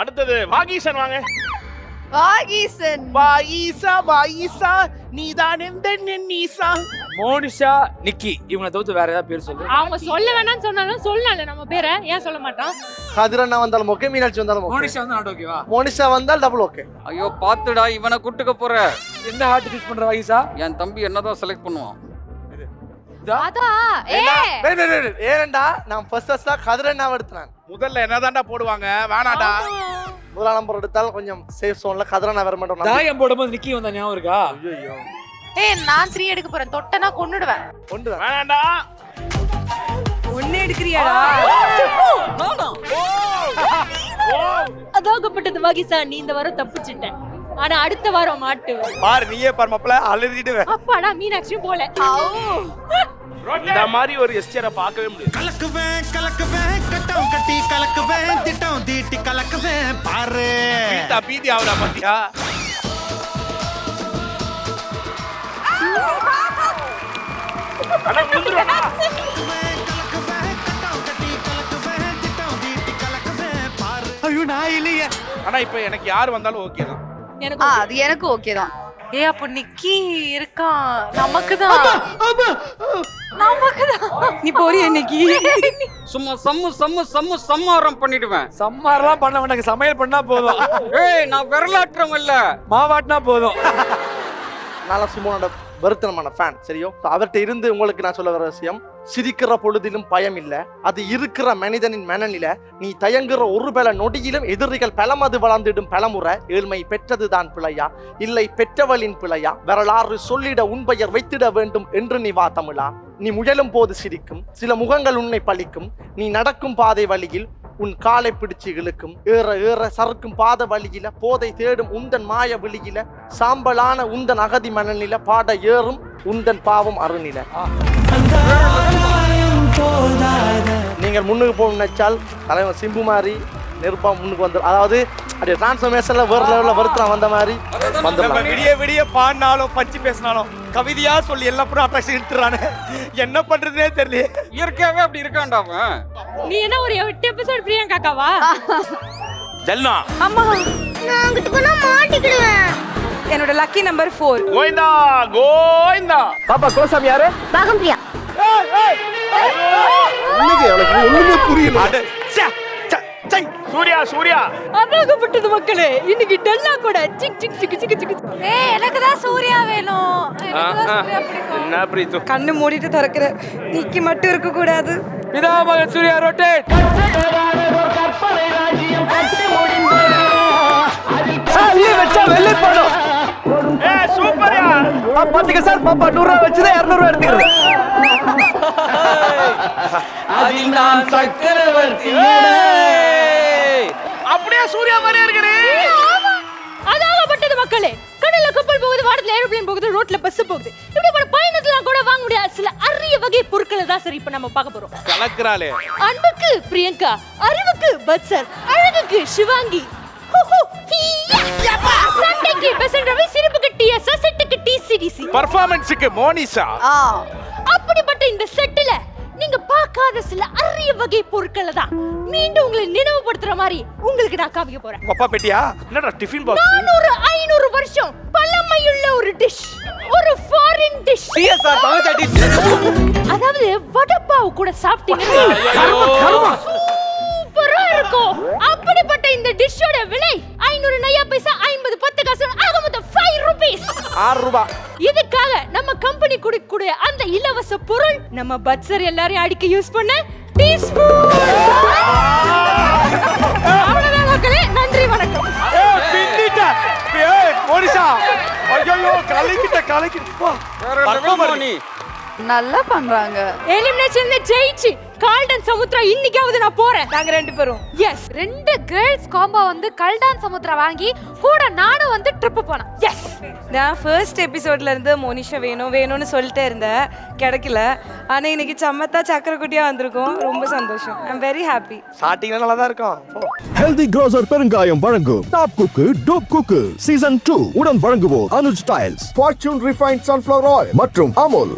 அடுத்தது வாகீசன் வாங்க. வாகீசன். வாயிசா வாயிசா நீதான் எந்த நீசா. மோனிஷா நிக்கி இவங்களை தவிர்த்து வேற ஏதாவது பேர் சொல்லு. அவங்க சொல்ல வேணாம்னு சொன்னாலும் சொல்லல நம்ம பேரை. ஏன் சொல்ல மாட்டோம்? கதிரண்ணா வந்தாலும் ஓகே மீனாட்சி வந்தாலும் மோனிஷா வந்து நாட் ஓகேவா மோனிஷா வந்தால் டபுள் ஓகே ஐயோ பாத்துடா இவனை கூட்டுக்க போற. எந்த ஹார்ட் சூஸ் பண்ற வயசா என் தம்பி என்னதான் செலக்ட் பண்ணுவான்? அதான் ஏ! ஏனண்டா நான் ஃபர்ஸ்ட் ஃபர்ஸ்டா கதிரண்ணா எடுத்தேன் முதல்ல என்னதான்டா போடுவாங்க? வேணாடா முதலாம் நம்பர் எடுத்தால் கொஞ்சம் சேஃப் சோன்ல கதிரண்ணா வர மாட்டோம். தாயம் போடும்போது நிக்கி வந்தா ஞாபகம் இருக்கா? ஐயோ ஏய் நான் த்ரீ எடுக்க போறேன். தொட்டனா கொன்னுடுவேன். கொண்டு வா. வேணாண்டா ஒண்ணு எடுக்கிறியாடா? அதாகப்பட்டது வகிசா நீ இந்த வாரம் தப்பிச்சிட்ட ஆனா அடுத்த வாரம் மாட்டுவேன் பாரு நீயே பாரு மாப்பிள அழுதிடுவேன் அப்பாடா மீனாட்சியும் போல. இந்த மாதிரி ஒரு எஸ்டியரை பார்க்கவே முடியாது. கலக்குவேன் கலக்குவேன் கட்டம் கட்டி கலக்குவேன் திட்டம் தீட்டி கலக்குவேன் பாரு. பீதி ஆகுறா பாத்தியா? கலக்குவேன் பாரு ஐயோ நான் இல்லையே. ஆனா இப்ப எனக்கு யார் வந்தாலும் ஓகே தான். எனக்கு ஆ அது எனக்கு ஓகே தான். ஏ அப்போ நிக்கி இருக்கான் நமக்கு தான் நமக்கு தான் நீ போறிய நிக்கி சும்மா சம்மு சம்மு சம்மு சம்மாரம் பண்ணிடுவேன். சம்மாரெல்லாம் பண்ண வேண்டாம் சமையல் பண்ணா போதும். ஏய் நான் விரலாட்டுறவன் இல்ல. மாவாட்டினா போதும். நான் சிமோனோட வருத்தனமான ஃபேன் சரியோ? அவர்கிட்ட இருந்து உங்களுக்கு நான் சொல்ல வர விஷயம் சிரிக்கிற பொழுதிலும் பயம் இல்லை. அது இருக்கிற மனிதனின் மனநில நீ தயங்குற ஒரு பல நொடியிலும் எதிரிகள் பலமது வளர்ந்திடும் பலமுறை. ஏழ்மை பெற்றதுதான் பிழையா? இல்லை பெற்றவளின் பிழையா? வரலாறு சொல்லிட உன்பெயர் வைத்திட வேண்டும் என்று நீ வா தமிழா. நீ முயலும் போது சிரிக்கும் சில முகங்கள் உன்னை பழிக்கும். நீ நடக்கும் பாதை வழியில் உன் காலை பிடிச்சு இழுக்கும். ஏற ஏற சறுக்கும் பாத வழியில போதை தேடும் உந்தன் மாய விழியில சாம்பலான உந்தன் அகதி மனநில பாட ஏறும் உந்தன் பாவம் அருநில நீங்கள் முன்னுக்கு போக நினைச்சால் தலைவர் சிம்பு மாதிரி நெருப்பா முன்னுக்கு வந்து அதாவது அப்படியே டிரான்ஸ்ஃபர்மேஷன்ல வேற லெவல்ல வருத்தம் வந்த மாதிரி வந்துடலாம். விடிய விடிய பாடினாலும் பச்சு பேசினாலும் கவிதையா சொல்லி எல்லா புறம் அட்ராக்ஷன் இழுத்துறானு. என்ன பண்றதுனே தெரியல இயற்கையாவே அப்படி இருக்கான்டா அவன். நீ என்ன ஒரு எட்டு எபிசோட் பிரியங்காக்காவா ஜல்னா. அம்மா. என்னோட lucky number four Govinda Govinda. பாப்பா கோசாமி யாரு? ஒண்ணுமே புரியல. அட, ச்சே, ச்சே, ச்சை. சூர்யா சூர்யா. அதாகப்பட்டது மக்களே இன்னைக்கு டெல்லா கூட. சிக் சிக் சிக் சிக் சிக் ஏய் எனக்கு தான் சூர்யா வேணும். எனக்கு தான் சூர்யா பிடிக்கும். என்ன பிரீத்து? கண்ணு மூடிட்டு திறக்கிற. நிக்கி மட்டும் இருக்க கூடாது பிதாமகன் சூர்யா ரொட்டேட் பாத்துக்க சார் பாப்பா நூறு ரூபா வச்சுதான் இருநூறு ரூபா எடுத்துக்கிறது. அதில் நான் சக்கரவர்த்தி. அப்படியே சூர்யா மாதிரியே இருக்கிறே அதாகப்பட்டது மக்களே. கடல்ல கப்பல் போகுது வானத்துல ஏரோப்ளேன் போகுது ரோட்ல பஸ் போகுது. இப்படி வகை பொருட்களை தான் சரி இப்ப நம்ம பார்க்க போறோம். கலக்குறாளே. அன்புக்கு பிரியங்கா அறிவுக்கு பத்சர் அழகுக்கு சிவாங்கி. ஹு, ஹு, ஹீயா. சண்டைக்கு பெசன் ரவி சிரிப்புக்கு டிஎஸ் செட்டுக்கு டிசிடிசி பர்ஃபார்மன்ஸுக்கு மோனிஷா ஆ. அப்படிப்பட்ட இந்த செட்டுல நீங்க பார்க்காத சில அரிய வகை பொருட்களை தான் மீண்டும் உங்களை நினைவுபடுத்துற மாதிரி உங்களுக்கு நான் காமிக்க போறேன். அப்பா பெட்டியா? என்னடா டிஃபின் பாக்ஸ் நானூறு ஐநூறு வருஷம் பழமையுள்ள ஒரு டிஷ் ஒரு ஃபாரின் டிஷ் தமிழ் டிஷ் அதாவது வடப்பாவு கூட சாப்பிட்டீங்கன்னா சூப்பரா இருக்கும். அப்படிப்பட்ட இந்த டிஷ்ஷோட விலை ஐநூறு நையா பைசா ஐம்பது பத்து காசு ஆக மொத்தம் ஃபைவ் ருபீஸ் ஆறு ரூபாய் இதுக்காக நம்ம கம்பெனி கொடுக்கக்கூடிய அந்த இலவச பொருள் நம்ம பட்சர் எல்லாரையும் அடிக்க யூஸ் பண்ண. டீஸ்பூன் ஐயோ கலக்கிட்ட நல்லா பண்றாங்க. எலிமினேஷன் ஜெயிச்சு கால்டன் சமுத்திரா இன்னைக்காவது நான் போறேன். நாங்க ரெண்டு பேரும். எஸ் ரெண்டு கேர்ள்ஸ் காம்போ வந்து கல்டான் சமுத்திரா வாங்கி கூட நானும் வந்து ட்ரிப் போனேன். எஸ் நான் ஃபர்ஸ்ட் எபிசோட்ல இருந்து மோனிஷா வேணும் வேணும்னு சொல்லிட்டே இருந்தேன். கிடைக்கல. ஆனா இன்னைக்கு சம்மத்தா சக்கரக்குட்டியா வந்திருக்கோம். ரொம்ப சந்தோஷம். ஐ வெரி ஹாப்பி ஸ்டார்டிங்ல நல்லா தான் இருக்கும். ஹெல்தி க்ரோசர் பெருங்காயம் வழங்கும். Top cook dupe cook season two உடன் வழங்குவோர் Anuj tiles. Fortune refined sunflower oil மற்றும் அமுல்.